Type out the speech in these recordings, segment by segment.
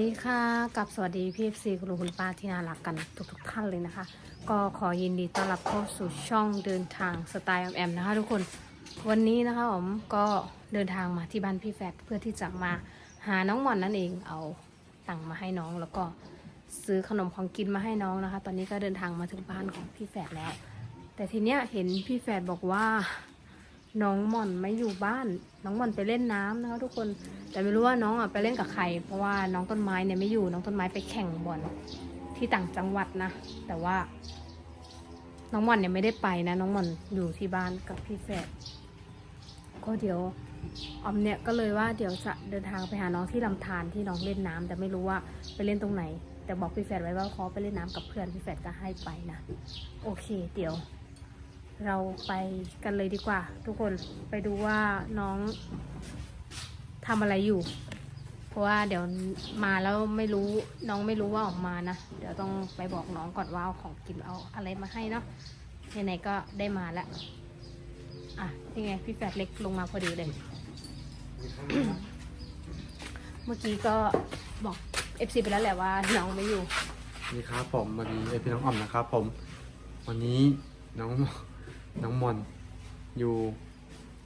ดีค่ะกับสวัสดีพี่เอฟซีคุณลุงคุณป้าที่น่ารักกันทุกทุกๆท่านเลยนะคะ ก็ขอยินดีต้อนรับเข้าสู่ช่องเดินทางสไตล์แอมแอมนะคะ ทุกคนวันนี้นะคะผมก็เดินทางมาที่บ้านพี่แฟดเพื่อที่จะมาหาน้องหมอนนั่นเองเอาตังมาให้น้องแล้วก็ซื้อขนมของกินมาให้น้องนะคะ ตอนนี้ก็เดินทางมาถึงบ้านของพี่แฟดแล้ว แต่ทีเนี้ยเห็นพี่แฟดบอกว่า น้องหม่อนไม่อยู่บ้าน น้องหม่อนไปเล่นน้ำนะคะทุกคน แต่ไม่รู้ว่าน้องอะไปเล่นกับใคร เพราะว่าน้องต้นไม้เนี่ยไม่อยู่ น้องต้นไม้ไปแข่งบอลที่ต่างจังหวัดนะ แต่ว่า น้องหม่อนเนี่ยไม่ได้ไปนะ น้องหม่อนอยู่ที่บ้านกับพี่แฝด ก็เดี๋ยวออมเนี่ยก็เลยว่าเดี๋ยวจะเดินทางไปหาน้องที่ลำธารที่น้องเล่นน้ำแต่ไม่รู้ว่าไปเล่นตรงไหน แต่บอกพี่แฝดไว้ว่าขอไปเล่นน้ำกับเพื่อนพี่แฝดก็ให้ไปนะ โอเค เดี๋ยว เราไปกันเลยดีกว่า ทุกคนไปดูว่าน้องทำอะไรอยู่ เพราะว่าเดี๋ยวมาแล้วไม่รู้น้องไม่รู้ว่าออกมานะ เดี๋ยวต้องไปบอกน้องก่อนว่าเอาของกินเอาอะไรมาให้เนาะไหนๆก็ได้มาแล้วอะยังไงพี่แฟดเล็กลงมาพอดีเลย เมื่อกี้ก็บอก FC ไปแล้วแหละว่าน้องไม่อยู่ นี่ครับผมวันนี้เอยพี่น้องอ่อมนะครับผม วันนี้น้อง น้องมอนอยู่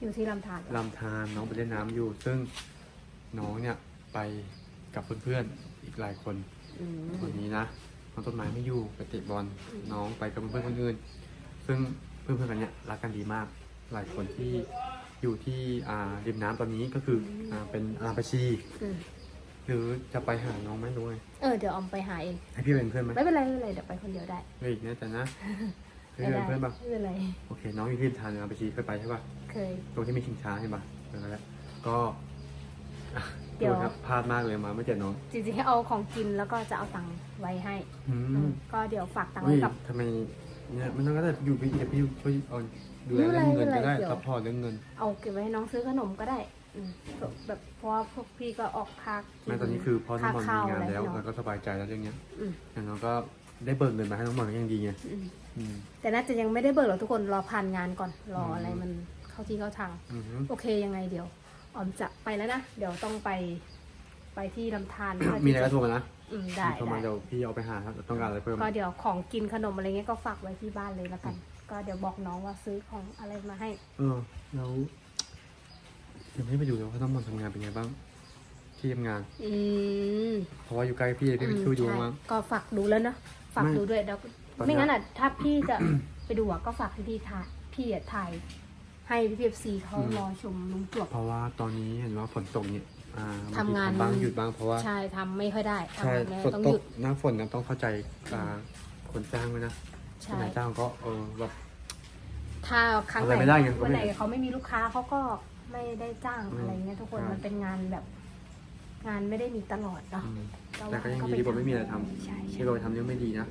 อยู่ที่ลำธารลำธารน้องไปเล่นน้ำอยู่ ซึ่งน้องเนี่ยไปกับเพื่อนๆอีกหลายคนอืมวันนี้นะน้องต้นไม้ไม่อยู่ไปเตะบอลอืมน้องไปกับเพื่อนๆคนอื่นซึ่งเพื่อนๆกันเนี่ยรักกันดีมาก หลายคนที่อยู่ที่อ่าริมน้ำตอนนี้ก็คืออ่าเป็นอาราปาชี อืมหรือจะไปหาน้องไม่รู้ไงเออเดี๋ยวออมไปหาเองให้พี่เป็นเพื่อนไหมไม่เป็นไรไม่เป็นไรเดี๋ยวไปคนเดียวได้ เฮ้ยแน่ใจนะ ให้ไม่พี่เป็นได้เพื่อนปะไม่เป็นไรโอเค น้องอยู่ที่ทานอาราปาชีเคยไปใช่ปะเคยตรงที่มีชิงช้าใช่ปะนั่นแหละก็อะเดี๋ยวโทษครับพลาดมากเลยมาไม่เจอน้องจริงๆให้เอาของกินแล้วก็จะเอาตังค์ไว้ให้อือืมมก็เดี๋ยวฝากตังค์เฮ้ไว้ยกับทำไมเนี่ยมันต้องก็ได้อยู่พี่เดี๋ยวพี่ช่วยเอาดูแลไม่เรื่เป็อนงไรเงินก็ได้ไม่เป็นไรเดี๋ยวซัพพอร์ตเรื่องเงิน เอาเก็บไว้ให้น้องซื้อขนมก็ได้อืมแบบเพราะว่าพวกพี่ก็ออกค่ากิแม่ตอนนี้คือพอน้องบอลค่มีงานอะไรแล้วให้น้องเราก็สบายใจแล้วเรื่องเนี้ยอืมอย่างน้องก็ ได้เบิกเงินมาให้น้องบอลก็ยังดีไงอืมอืม แต่น่าจะยังไม่ได้เบิกหรอกทุกคนรอผ่านงานก่อนรออืม อะไรมันเข้าที่เข้าทาง อือฮึโอเคยังไงเดี๋ยวออมจะไปแล้วนะ เดี๋ยวต้องไป ไปที่ลำธารเพื่มีที่อะไรก็จะโทรมานะอืมได้โทรมาได้เดี๋ยวพี่เอาไปหาครับต้องการอะไรเพิ่ม ก็เดี๋ยวของกินขนมอะไรเงี้ยก็ฝากไว้ที่บ้านเลยแล้วกัน ก็เดี๋ยวบอกน้องว่าซื้อของอะไรมาให้ เออแล้วยังไม่ได้ไปดูเลยว่าน้องบอลทำงานเป็นไงบ้าง ที่ทำงาน อืมเพราะว่าอยู่ใกล้พี่พี่ไปช่วยดูใช่มั้งก็ฝากดูแล้วเนอะ ฝากไม่ดูด้วยเดี๋ยวตอนเนี้ยไม่งั้นอะถ้าพี่จะ ไปดูอะก็ฝากให้พี่ถ่ายพี่อะถ่ายให้พี่เอฟซีเขารอชมลุงจวบ เพราะว่าตอนนี้เห็นว่าฝนตกเนี่ยอ่าทำงานบทีบ้างหยุดบ้างเพราะว่า ใช่ทำไม่ค่อยได้ทำใช่แม่ฝนต้องตหกยุดหน้าฝนนะต้องเข้าใจอ่าคนจ้างไว้นะใช่ นายจ้างก็เออแบบ ถ้าครั้งไหอะไรไม่ได้ไงก็ไม่วันไหนเขาไม่มีลูกค้าเขาก็ไม่ได้จ้างอืมอะไรเงี้ยทุกคนใช่ มันเป็นงานแบบ งานไม่ได้มีตลอดเนาะอืมก็แต่ก็ยังก็ดีปที่บอกไม่มีอะไรทใช่ำใช่ที่เราไปทำเรื่องไม่ดีนะ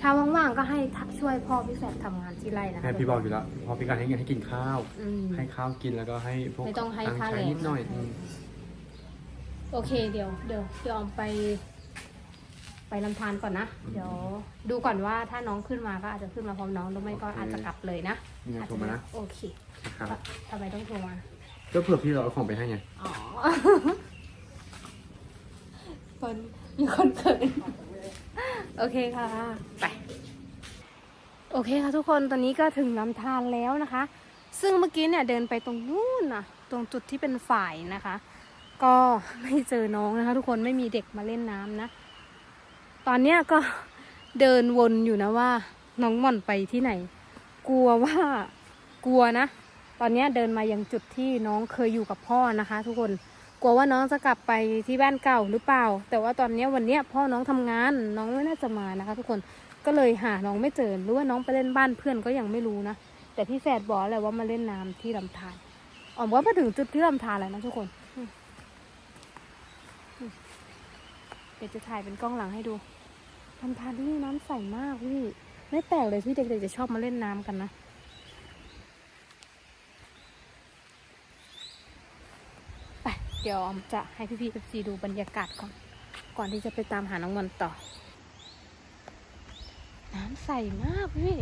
ถ้าว่างๆก็ให้ทักช่วยพ่อพี่แฝดทำงานที่ไร่นะคะแม่พี่บอกอยู่แล้วพอพี่การให้เงินให้กินข้าวอืมให้ข้าวกินแล้วก็ให้พวกไม่ต้องให้ตังค์ค่าใช้แรงนิดหน่อยให้อืมโอเคเดี๋ยวเดี๋ยวเดี๋ยวออมไป ไปลำธารก่อนนะ เดี๋ยวดูก่อนว่าถ้าน้องขึ้นมาก็อาจจะขึ้นมาพร้อมน้องหรือไม่ก็อาจจะกลับเลยนะนี่ไงอาจโทรจะมานะโอเคนะครับทำไมต้องโทรมาก็เผื่อพี่เราเอาของไปให้ไงอ๋อ คนมีคนเขินโอเคค่ะ ไป โอเคค่ะทุกคนตอนนี้ก็ถึงลำธารแล้วนะคะ ซึ่งเมื่อกี้เนี่ยเดินไปตรงนู้นนะตรงจุดที่เป็นฝ่ายนะคะ ก็ไม่เจอน้องนะคะ ทุกคนไม่มีเด็กมาเล่นน้ำนะ ตอนเนี้ยก็เดินวนอยู่นะว่า น้องหม่อนไปที่ไหน กลัวว่ากลัวนะ ตอนเนี้ยเดินมายังจุดที่น้องเคยอยู่กับพ่อนะคะ ทุกคน กลัวว่าน้องจะกลับไปที่บ้านเก่าหรือเปล่า แต่ว่าตอนนี้วันนี้พ่อน้องทำงานน้องไม่น่าจะมานะคะ ทุกคนก็เลยหาน้องไม่เจอหรือว่าน้องไปเล่นบ้านเพื่อนก็ยังไม่รู้นะแต่พี่แฝดบอกแหละว่ามาเล่นน้ำที่ลำธารอ๋อมก็มาถึงจุดที่ลำธารแล้วนะทุกคนเดี๋ยวจะถ่ายเป็นกล้องหลังให้ดูลำธารที่นี่น้ำใสมากพี่ ไม่แปลกเลยที่เด็กๆจะชอบมาเล่นน้ำกันนะ ไป เดี๋ยวออมจะให้พี่พี่เอฟซีดูบรรยากาศก่อน ก่อนที่จะไปตามหาน้องมอนต่อ น้ำใสมากพี่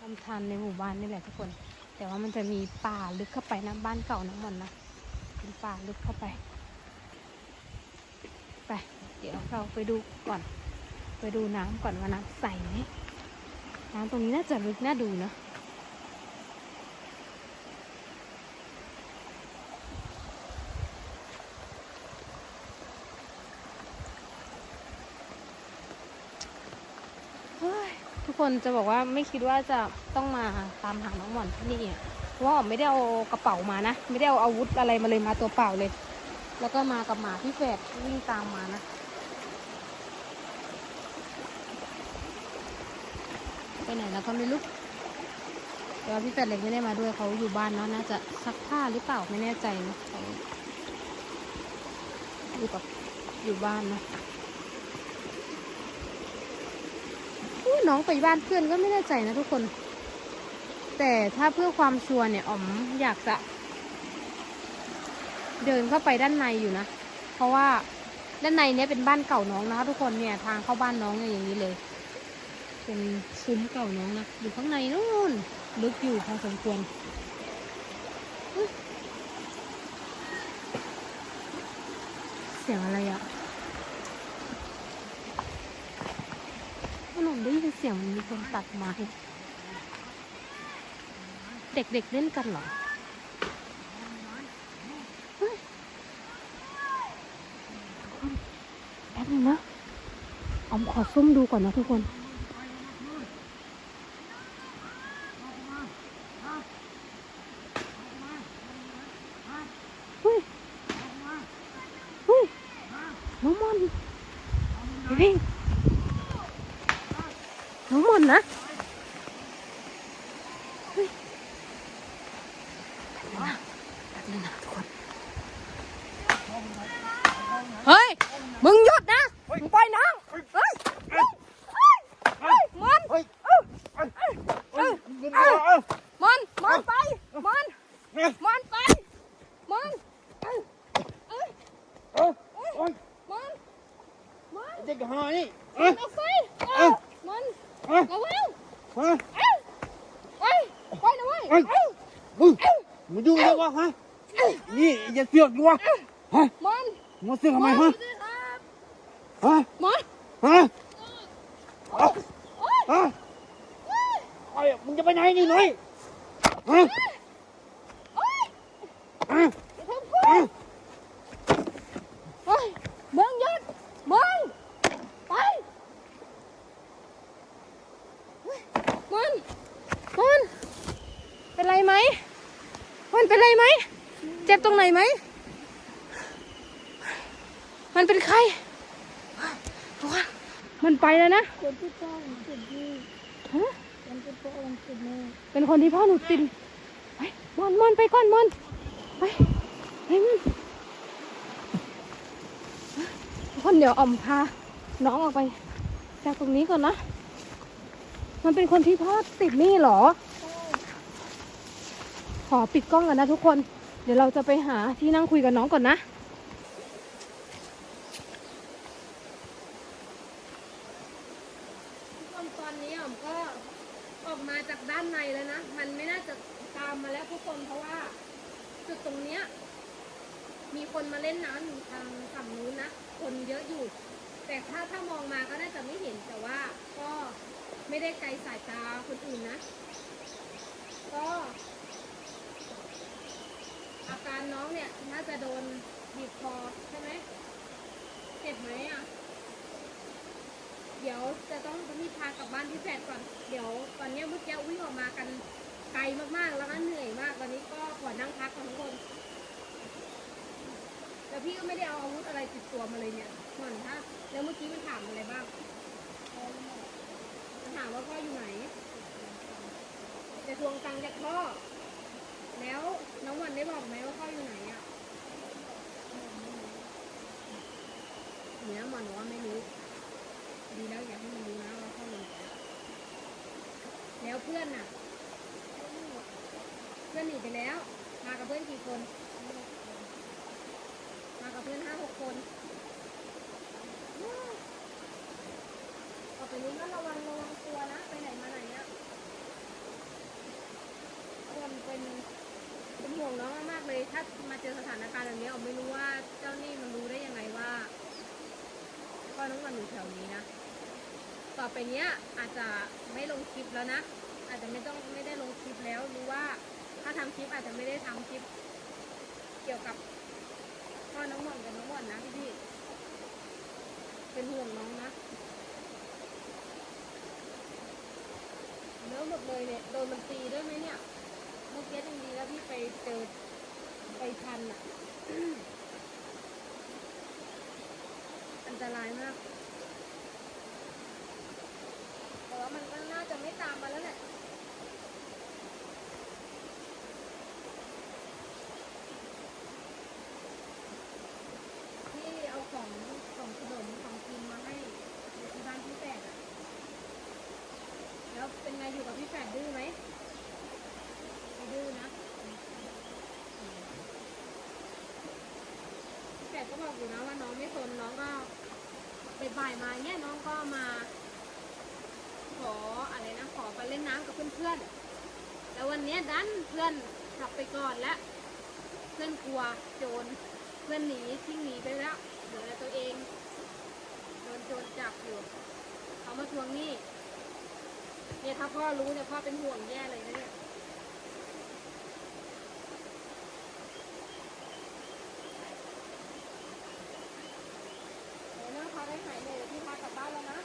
ลำธารในหมู่บ้านนี่แหละทุกคน แต่ว่ามันจะมีป่าลึกเข้าไปนะบ้านเก่าน้องมอนนะเป็นป่าลึกเข้าไป ไป เดี๋ยวเราไปดูก่อน ไปดูน้ำก่อนว่าน้ำใสไหมน้ำตรงนี้น่าจะลึกน่าดูนะ เฮ้ยทุก คนจะบอกว่าไม่คิดว่าจะต้องมาตามหาน้องหมอนที่นี่อะเพราะว่าไม่ได้เอากระเป๋ามานะ ไม่ได้เอาอาวุธอะไรมาเลยมาตัวเปล่าเลย แล้วก็มากับหมาพี่แฝดวิ่งตามมานะไปไหนแล้วก็ไม่รู้แต่ว่าพี่แฝดเล็กไม่ได้มาด้วยเขาอยู่บ้านเนาะน่าจะซักผ้าหรือเปล่าไม่แน่ใจนะอยู่กับอยู่บ้านนะ อุ๊ย น้องไปบ้านเพื่อนก็ไม่แน่ใจนะทุกคน แต่ถ้าเพื่อความชัวร์เนี่ยอ๋อมอยากจะ เดินเข้าไปด้านในอยู่นะ เพราะว่าด้านในเนี้ยเป็นบ้านเก่าน้องนะคะทุกคนเนี่ยทางเข้าบ้านน้องเนี่ยอย่างนี้เลย เป็นซุ้มเก่าน้องนะอยู่ข้างในนู่นลึกอยู่พอสมควรเสียงอะไรอะหนู ได้ยินเสียงมันมีคนตัดไม้ เด็กๆเล่นกันเหรอแป๊บนึงนะออมขอซุ่มดูก่อนนะทุกคนเฮ้ยเฮ้ยน้องมอนเฮ้ย ทั้งหมดนะเฮ้ยแป๊บนึงนะแป๊บนึงนะทุกคน เฮ้ย มึงหยุดนะ มึงปล่อยน้องเฮ้ย เฮ้ย เฮ้ย เฮ้ยมัน เฮ้ย เออเออเออมันมันไป มัน มันไปมันเออเออเอ้ยโอ้ยมันมันเด็กหานี่มัเอ้ยนเอาไปเออมันเอ้ยระวังเอ้ยเอ้ยเอ้ยไปนะเว้ยเอ้ยเอ้ยมึงมึงยุ่งอะไรวะฮะนี่อย่าเสือกดิวะฮะมันมึงมาเสือกทำไมฮะ ครับ ฮะ มัน ฮะ โอ้ย ฮะไอ้มึงจะไปไหนนี่หน่อยฮะ โอ้ย ฮะ อย่าทำกู ฮะ เฮ้ยมึงหยุดมึงไปเฮ้ยมันมันเป็นไรไหมมันเป็นไรไหมเจ็บตรง ไหนไหม มันเป็นใครทุกคนมันไปแล้วนะ คนที่พ่อผมติดนี่ฮะคนที่พ่อผมติดนี่เป็นคนที่พ่อหนูติดไปมอนมอนไปก่อนมอนไปไปมอนทุกคนเดี๋ยวอ่อมพาน้องออกไป จากตรงนี้ก่อนนะ มันเป็นคนที่พ่อติดหนี่เหรอ ขอปิดกล้องกันนะทุกคน เดี๋ยวเราจะไปหาที่นั่งคุยกับน้องก่อนนะทุกคนตอนนี้อ่อมก็ออกมาจากด้านในแล้วนะ มันไม่น่าจะตามมาแล้วทุกคนเพราะว่า จุดตรงเนี้ยมีคนมาเล่นน้ำอยู่ทางฝั่งนู้นนะ คนเยอะอยู่ แต่ถ้าถ้ามองมาก็น่าจะไม่เห็นแต่ว่าก็ไม่ได้ไกลสายตาคนอื่นนะ ก็ อาการน้องเนี่ยน่าจะโดนบีบคอใช่ไหมเจ็บไหมอะ เดี๋ยวจะต้องรีบพากลับบ้านที่แฟดก่อน เดี๋ยวตอนนี้เมื่อกี้วิ่งออกมากันไกลมากๆ แล้วก็เหนื่อยมาก ตอนนี้ก็ขอนั่งพักก่อนทุกคนแต่พี่ก็ไม่ได้เอาอาวุธอะไรติดตัวมาเลยเนี่ยหม่อนถ้าแล้วเมื่อกี้มันถามอะไรบ้างมันถามว่าพ่ออยู่ไหน จะทวงตังค์จากพ่อ แล้วน้องหม่อนได้บอกไหมว่าพ่ออยู่ไหนอะเนี่ยหม่อนบอกว่าไม่รู้ ดีแล้วอย่าให้มันรู้นะว่าพ่ออยู่ไหนแล้วเพื่อนน่ะ เพื่อนหนีไปแล้ว มากับเพื่อนกี่คน มากับเพื่อนห้าหกคนออกไปนี้ก็ระวังระวังตัวนะ ไปไหนมาไหนอะคนเป็นเป็น ห่วงน้องมากๆเลย ถ้ามาเจอสถานการณ์แบบนี้ออกไม่รู้ว่าเจ้าหนี้มันรู้ได้ยังไงว่าน้องมันอยู่แถวนี้นะ ต่อไปเนี้ยอาจจะไม่ลงคลิปแล้วนะ อาจจะไม่ต้องไม่ได้ลงคลิปแล้วรือว่า ถ้าทำคลิปอาจจะไม่ได้ทำคลิป เกี่ยวกับพ่อน้องหม่อนกับน้องหม่อนนะพี่พี่ๆเป็นห่วงน้องนะเนื้อหมดเลยเนี่ยโดนมันตีด้วยไหมเนี่ย มื่อกี้ยังดีแล้วพี่ไปเจอไปทันอะ อันตรายมาก แต่ว่ามันก็น่าจะไม่ตามมาแล้วแหละ ที่เอาของของขนมของกินมาให้ที่บ้านพี่แฝดอะแล้วเป็นไงอยู่กับพี่แฝดดื้อไหมไม่ดื้อนะพี่แฝดก็บอกอยู่นะว่าน้องไม่สนน้องก็บ่ายๆมาเนี่ยน้องก็มา ขออะไรนะ ขอไปเล่นน้ำกับเพื่อนๆ แล้ ววันนี้ดันเพื่อนขับไปก่อนแล้วเพื่อนกลัวโจรเพื่อนหนีทิ้งหนีไปแล้วเหลือแต่ตัวเองโดนโจรจับอยู่เขามาทวงหนี้เนี่ยถ้าพ่อรู้เนี่ยพ่อเป็นห่วงแย่เลยนะเนี่ย เดี๋ยวนะพาไปหายเหนื่อยเดี๋ยวพี่พากลับบ้านแล้วนะ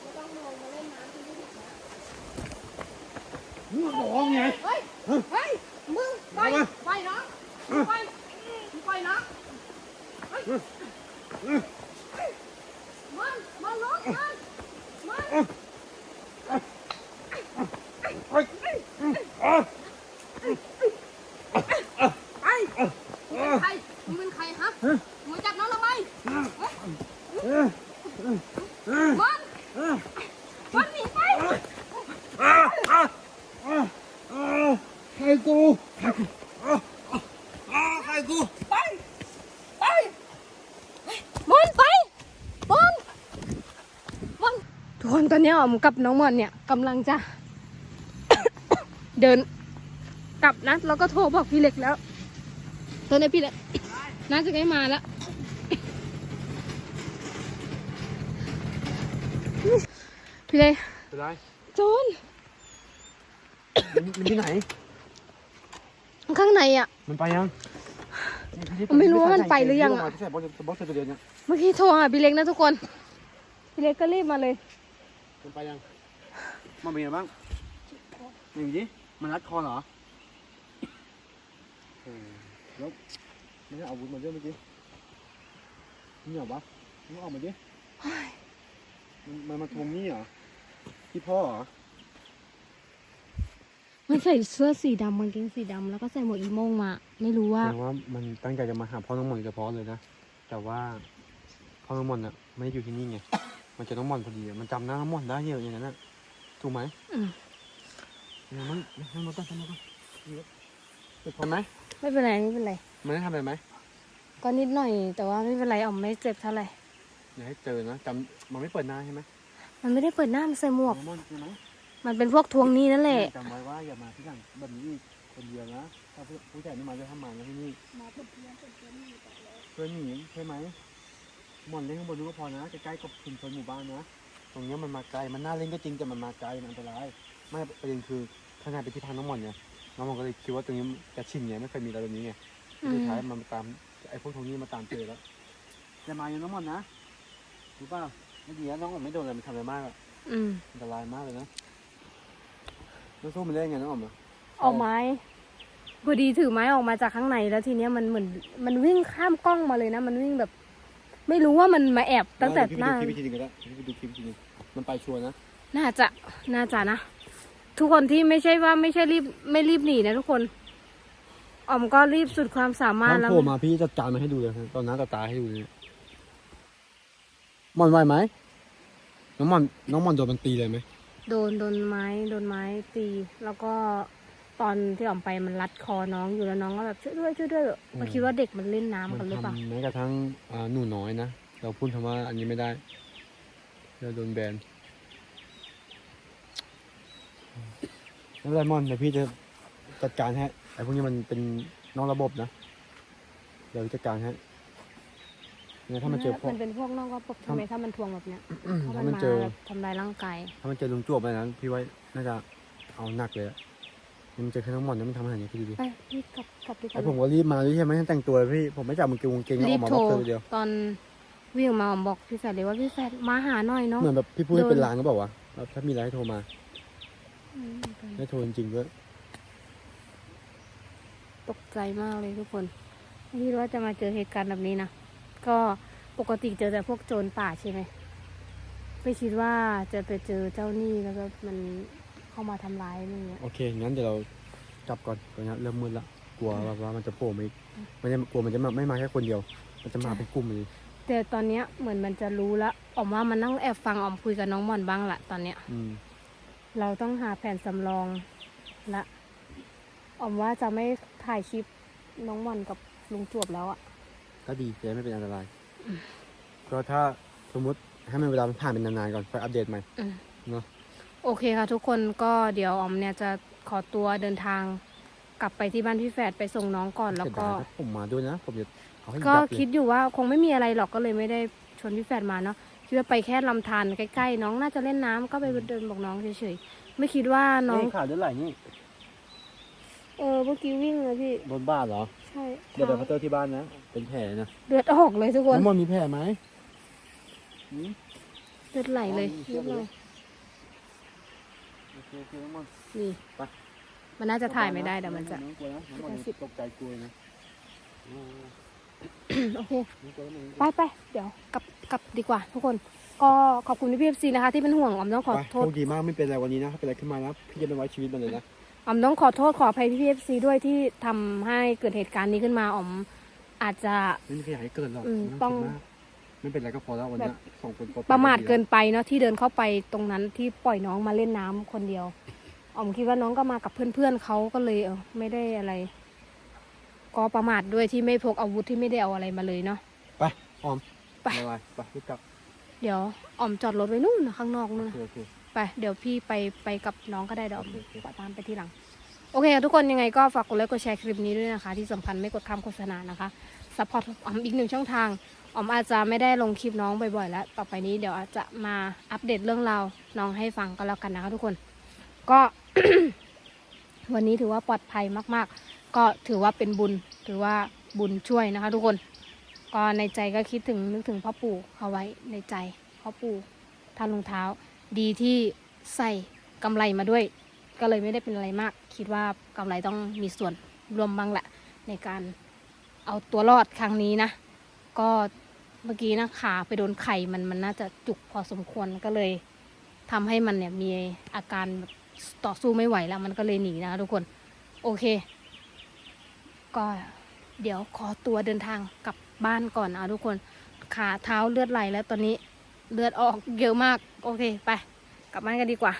ไม่ต้องลงมาเล่นน้ำที่นี่อีกนะ มึงบอกว่าไง เฮ้ย เฮ้ย มึงปล่อยปล่อยน้องปล่อยมึงปล่อยน้องเฮ้ยมันมันลงมันมัน เฮ้ยอะ ไปมึงเป็นใครมึงเป็นใครฮะมึงจับน้องทำไมเฮ้ย เออเออ มัน เออ มันหนีไป อะอะอะอะใครกูอะอะอะใครกู ไป ไปมันไปมันมันทุกคนตอนนี้อ๋อ มกับน้องมอนเนี่ยกำลังจะ เดินกลับนะแล้วก็โทรบอกพี่เล็กแล้วตอนนี้พี่เล็กน่าจะได้มาแล้วพี่เล็กเป็นไรโจรมันมันที่ไหน ข้างในอะ มันไปยังไม่รู้ว่ามันไปหรือยังอะที่ใส่บอลบอลเซอร์เดียนเนี่ยเมื่อกี้โทรหาพี่เล็กนะทุกคน พี่เล็กก็รีบมาเลย มันไปยัง มันเป็นยังไงบ้างอย่างนี้มันรัดคอเหรอโอ้แล้วไม่ได้เอาอาวุธมาด้วยเมื่อกี้นี่เหรอวะมึงออกมาดิมันมันมาทวงหนี่เหรอที่พ่อเหรอ มันใส่เสื้อสีดำกางเกงสีดำแล้วก็ใส่หมวกอีโมงมา ไม่รู้ว่า แสดงว่ามันตั้งใจจะมาหาพ่อน้องหม่อนเฉพาะเลยนะ แต่ว่าพ่อน้องหม่อนอะไม่ได้อยู่ที่นี่ไง มันจะน้องหม่อนพอดีอะมันจำหน้าน้องหม่อนได้เยอะอย่างนั้นนะถูกไหมอืมยังไม่ให้มาก่อนให้มาก่อนเจ็บพอไหมไม่เป็นไรไม่เป็นไร มันได้ทำอะไรไหมก็นิดหน่อยแต่ว่าไม่เป็นไรอ๋อมไม่เจ็บเท่าไหร่ อย่าให้เจอนะจำมันไม่เปิดหน้าใช่ไหมมันไม่ได้เปิดหน้ามันใส่หมวก น้องหม่อนใช่ไหม มันเป็นพวกทวงหนี้นั่นแหละ จำไว้ว่าอย่ามาที่หลังแบบนี้อีกคนเดียวนะถ้าผู้ผู้ใหญ่ไม่มาจะทำมานะที่นี่มาเพื่อนเพื่อนเพื่อนเพื่อนอยู่กับเราเพื่อนหนีใช่ไหม หม่อนเล่นข้างบนนู้นก็พอนะใกล้ๆกับชุมชนหมู่บ้านนะตรงเนี้ยมันมาไกลมันน่าเล่นก็จริงแต่มันมาไกลมันอันตรายไม่ประเด็นคือขนาดไปที่พันน้องหม่อนเนี่ยน้องหม่อนก็เลยคิดว่าตรงนี้จะชินไงไม่เคยมีอะไรแบบนี้ไงอืมสุดท้ายมันมาตามไอ้พวกทวงหนี้มาตามเจอแล้วจะมาอย่างน้องหม่อนนะรู้ป่ะไม่ดีนะน้องหม่อนไม่โดนอะไรมันทำอะไรมากอะอืมอันตรายมากเลยนะแล้วสู้มันได้ไงน้องหม่อนอะออกไม้พอดีถือไม้ออกมาจากข้างในแล้วทีเนี้ยมันเหมือน มันวิ่งข้ามกล้องมาเลยนะ มันวิ่งแบบ ไม่รู้ว่ามันมาแอบตั้งแต่หน้า เดี๋ยวพี่ไปดูคลิปอีกทีหนึงก็ได้พี่ไปดูคลิปอีกทีหนึงมันไปชัวร์นะน่าจะ น่าจะนะ ทุกคนที่ไม่ใช่ว่าไม่ใช่รีบไม่รีบหนีนะทุกคนอ๋อมก็รีบสุดความสามารถมันแล้ว โผล่มาพี่จัดการมาให้ดูเลยตอนน้าต่อตาให้ดูเลยหม่อนไหวไหมน้องหม่อนน้องหม่อนโดนมันตีเลยไหมโดนโดนไม้โดนไม้ตี แล้วก็ ตอนที่ออกไปมันรัดคอน้องอยู่แล้วน้องก็แบบช่วยด้วยช่วยด้วยมันคิดว่าเด็กมันเล่นน้ำมักันหรือเปล่าทำแม้กระทั่งอ่าหนูน้อยนะ เราพูดคำว่าอันนี้ไม่ได้ เราโดนแบนไม่เป็นไรมอนเดี๋ยวพี่จะจัดการให้ไอ้พวกนี้มันเป็นนอกระบบนะเดี๋ยวจัดการให้เนี่ยถ้ามันเจอพวก มันเป็นพวกนอกก็ปกทำไมถ้ามันทวงแบบเนี้ยถ้าถ้ามัมันนมาเจอแบบทำลายร่างกายถ้ามันเจอลุงจวบไปนั้นพี่ว่าน่าจะเอาหนักเลยอะ นี่มันเจอแค่น้องหมอนเนี่ยมันทำอะไรอย่างเงี้ยพี่ดูดิไปพี่กลับกลับดีกไอ้ว่าผมก็รีบมาด้วยใช่ไหมแต่งตัวเลยพี่ผมไม่จับมือเกงวงเกงแล้วอรีอบกมาโทรบอกเธอเดียวตอนวิ่งออกมาผมบอกพี่แฟดเลยว่าพี่แฟดมาหาหน่อยเนาะเหมือนแบบพี่พูดให้โดนเป็นลางก็บอกว่าถ้ามีอะไรให้โทรมาอืมให้โทรจริงๆด้วยตกใจมากเลยทุกคนไม่คิดว่าจะมาเจอเหตุการณ์แบบนี้นะก็ปกติเจอแต่พวกโจรป่าใช่ไหมไม่คิดว่าจะไปเจอเจ้าหนี้แล้วก็มัน เข้ามาทำร้ายอะไรเงี้ย โอเค งั้นเดี๋ยวเรากลับก่อนตอนนี้เริ่มมืดละ กลัวว่าว่ามันจะโผล่มาอีกมันจะกลัวมันจะมาไม่มาแค่คนเดียว มันจะมาเป็นกลุ่มเลยแต่ตอนเนี้ยเหมือนมันจะรู้แล้วออมว่ามันนั่งแอบฟังออมคุยกับน้องหมอนบ้างละตอนเนี้ย อืมเราต้องหาแผนสำรองละออมว่าจะไม่ถ่ายคลิปน้องหมอนกับลุงจวบแล้วอะก็ดีจะได้ไม่เป็นอันตราย ก็ถ้าสมมติให้มันเวลามันผ่านเป็นนานๆก่อนค่อยอัปเดตใหม่ อืมเนาะ โอเคค่ะทุกคนก็เดี๋ยวออมเนี่ยจะขอตัวเดินทางกลับไปที่บ้านพี่แฝดไปส่งน้องก่อนแล้วเสียก็ดายนะผมมาด้วยนะ ผมจะเอาให้ก็ยับเลยคิดอยู่ว่าคงไม่มีอะไรหรอกก็เลยไม่ได้ชวนพี่แฝดมาเนาะคิดว่าไปแค่ลำธารใกล้ๆน้องน่าจะเล่นน้ำก็ไปเดินบอกน้องเฉยๆไม่คิดว่าน้องนี่ขาดเลือดไหลนี่เออเมื่อกี้วิ่งเลยพี่โดนบ้าเหรอ ใช่เดี๋ยวไปเท้าพัตเตอร์ที่บ้านนะ เป็นแผลนะเลือดออกเลยทุกคนน้ำมันมีแผลไหมหืมเลือดไหลเลยอ๋อมีเชืเลืออกดไหล เลยโอเคโอเคน้ำมันนี่ไปมันน่าจะถ่ายไม่ได้เดี๋ยวมันจะน้องกลัวนะน้องมันสิบตกใจกลัวนะอ๋อโอเค น้องกลัวแล้วมันไปไปเดี๋ยวกลับกลับดีกว่าทุกคน ก็ขอบคุณพี่เอฟซีนะคะ ที่เป็นห่วงออมต้องขอไปโทโชษคดีมากไม่เป็นไรวันนี้นะถ้าเป็นอะไรขึ้นมานะพี่จะไปไว้ชีวิตมันเลยนะออมต้องขอโทษขออภัยพี่เอฟซีด้วยที่ทำให้เกิดเหตุการณ์นี้ขึ้นมาออมอาจจะ ไม่มีใครอยากให้เกิดหรอกอืมไม่ต้อง คิดมาก ไม่เป็นไรก็พอแล้ววันเนี้ยสองคนปลอดภัยประมาทดีแล้วเกินไปเนาะที่เดินเข้าไปตรงนั้นที่ปล่อยน้องมาเล่นน้ำคนเดียวออมคิดว่าน้องก็มากับเพื่อนๆเขาก็เลยเออไม่ได้อะไร ก็ประมาทด้วยที่ไม่พกอาวุธที่ไม่ได้เอาอะไรมาเลยเนาะไปออมไปบ๊ายบายไปรีบกลับ เดี๋ยวออมจอดรถไว้นู่นนะข้างนอกนู่นโอนะเคโอเคไปเดี๋ยวพี่ไปไปกับน้องก็ได้เดี๋ยวออมโอเคโอเคขอตามไปที่หลังโอเคค่ะทุกคนยังไงก็ฝากกดไลค์กดแชร์คลิปนี้ด้วยนะคะ ที่สำคัญไม่กดคำโฆษณานะคะซัพพอร์ตออมอีกหนึ่งช่องทาง ออมอาจจะไม่ได้ลงคลิปน้องบ่อยๆแล้ว ต่อไปนี้เดี๋ยวอาจจะมาอัปเดตเรื่องราวน้องให้ฟังก็แล้วกันนะคะทุกคน ก็ วันนี้ถือว่าปลอดภัยมาก ๆ ก็ถือว่าเป็นบุญ ถือว่าบุญช่วยนะคะ ทุกคน ก็ในใจก็คิดถึงนึกถึงพ่อปู่เอาไว้ในใจพ่อปู่ท่านรองเท้า ดีที่ใส่กำไรมาด้วย ก็เลยไม่ได้เป็นอะไรมาก คิดว่ากำไรต้องมีส่วนรวมบ้างแหละในการเอาตัวรอดครั้งนี้นะ ก็ เมื่อกี้นะขาไปโดนไข่มันมันน่าจะจุกพอสมควรก็เลยทำให้มันเนี่ยมีอาการต่อสู้ไม่ไหวแล้วมันก็เลยหนีนะคะทุกคน โอเค ก็เดี๋ยวขอตัวเดินทางกลับบ้านก่อนนะทุกคน ขาเท้าเลือดไหลแล้วตอนนี้เลือดออกเยอะมาก โอเค ไป กลับบ้านกันดีกว่า